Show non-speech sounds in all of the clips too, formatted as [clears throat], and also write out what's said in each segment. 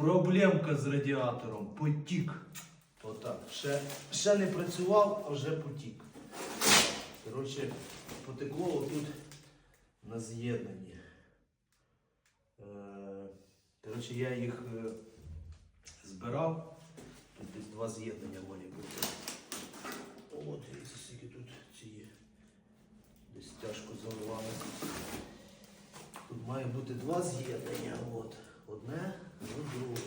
Проблемка з радіатором. Потік. Отак. Ще, ще не працював, а вже потік. Коротше, потекло отут на з'єднанні. Е, Коротше, я їх е, збирав. Тут десь два з'єднання волі бути. От, дивіться, скільки тут ці є. Десь тяжко заливали. Тут має бути два з'єднання. От. Одне, друге.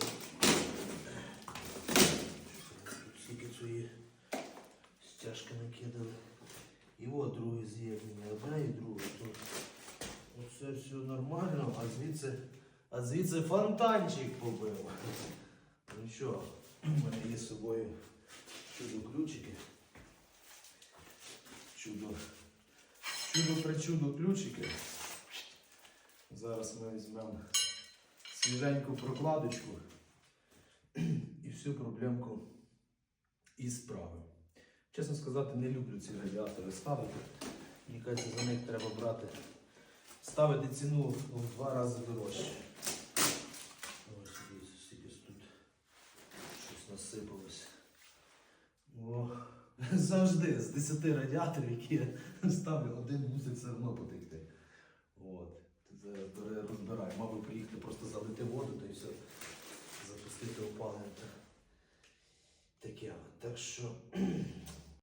Тут скільки цієї стяжки. І от друге з'єднання. Одне і друге. Тут оце все нормально, а звідси, а звідси фонтанчик побив. Ну що, у мене є з собою чудо ключики. Чудо. Чудо причудо ключики. Зараз ми візьмемо свіженьку прокладочку [clears throat] і всю проблемку і справимо. Чесно сказати, не люблю ці радіатори ставити. Мені кажеться, за них треба брати, ставити ціну в два рази дорожче. Ось дивіться, тут щось насипалось. О, [laughs] завжди з 10 радіаторів, які я ставлю, один мусить все одно потекти. От. Розбираю. Мабуть, приїхати просто залити воду та і все. Запустити опалення. Таке. Так що [clears throat]